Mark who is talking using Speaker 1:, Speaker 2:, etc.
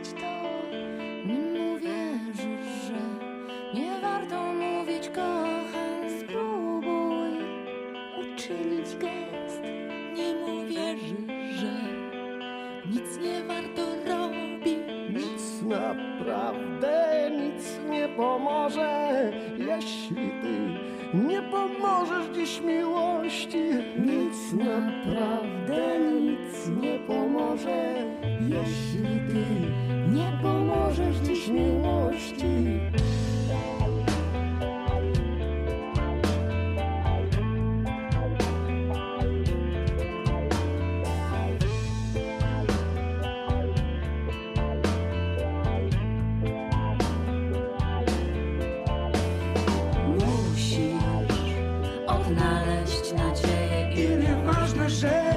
Speaker 1: mówić to, no nim że nie warto mówić kocham. Spróbuj uczynić gest, nim uwierzysz, że nic nie warto robić.
Speaker 2: Nic naprawdę nic nie pomoże, jeśli ty nie pomożesz dziś miłości. Nic
Speaker 1: naprawdę nic nie pomoże, jeśli ty znaleźć nadzieję. I, I nieważne,
Speaker 3: że